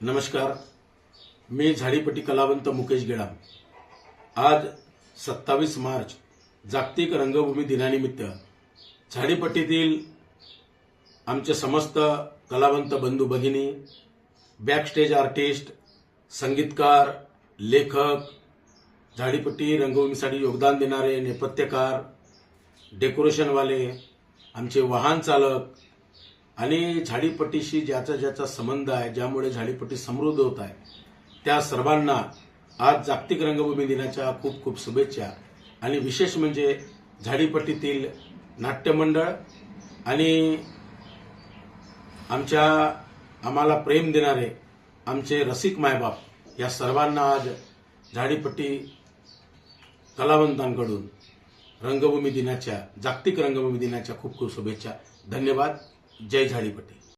नमस्कार. मी झाडीपट्टी कलावंत मुकेश गेडाम आज सत्तावीस मार्च जागतिक रंगभूमी दिनानिमित्त झाडीपट्टीतील आमचे समस्त कलावंत बंधू भगिनी बॅकस्टेज आर्टिस्ट संगीतकार लेखक झाडीपट्टी रंगभूमीसाठी योगदान देणारे नेपथ्यकार डेकोरेशनवाले आमचे वाहन चालक आणि झाडीपट्टीशी ज्याचा ज्याचा संबंध आहे ज्यामुळे झाडीपट्टी समृद्ध होत आहे त्या सर्वांना आज जागतिक रंगभूमी दिनाच्या खूप खूप शुभेच्छा. आणि विशेष म्हणजे झाडीपट्टीतील नाट्यमंडळ आणि आमच्या आम्हाला प्रेम देणारे आमचे रसिक मायबाप या सर्वांना आज झाडीपट्टी कलावंतांकडून रंगभूमी दिनाच्या जागतिक रंगभूमी दिनाच्या खूप खूप शुभेच्छा. धन्यवाद. जय झाडीपट्टी